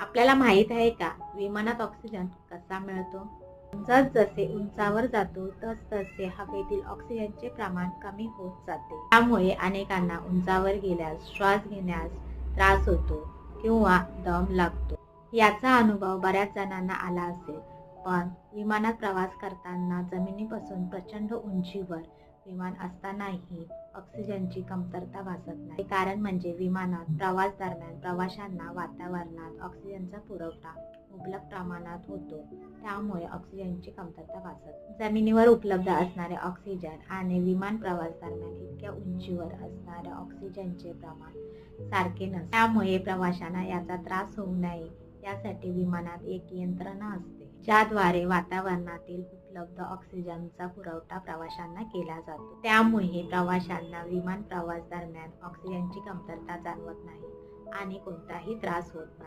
आपल्याला माहीत आहे का विमानात ऑक्सिजन कसा मिळतो? जस जसे उंचावर जातो तस तसे हवेतील ऑक्सिजनचे प्रमाण कमी होत जाते. त्यामुळे अनेकांना उंचावर गेल्यास श्वास घेण्यास त्रास होतो किंवा दम लागतो. याचा अनुभव बऱ्याच जणांना आला असेल पण विमानात प्रवास करताना जमिनीपासून प्रचंड उंचीवर विमान असतानाही ऑक्सिजनची कमतरता भासत नाही. कारण म्हणजे विमानात प्रवास दरम्यान प्रवाशांना वातावरणात ऑक्सिजनचा पुरवठा मुबलक प्रमाणात होतो. त्यामुळे ऑक्सिजनची कमतरता भासत जमिनीवर उपलब्ध असणारे ऑक्सिजन आणि विमान प्रवास दरम्यान इतक्या उंचीवर असणाऱ्या ऑक्सिजनचे प्रमाण सारखे नसते. त्यामुळे प्रवाशांना याचा त्रास होऊ नये. यासाठी विमानात एक यंत्रणा असते. ज्याद्वारे वातावरणातील उपलब्ध ऑक्सिजनचा पुरवठा प्रवाशांना केला जातो. त्यामुळे प्रवाशांना विमान प्रवास दरम्यान ऑक्सिजनची कमतरता जाणवत नाही आणि कोणताही त्रास होत नाही.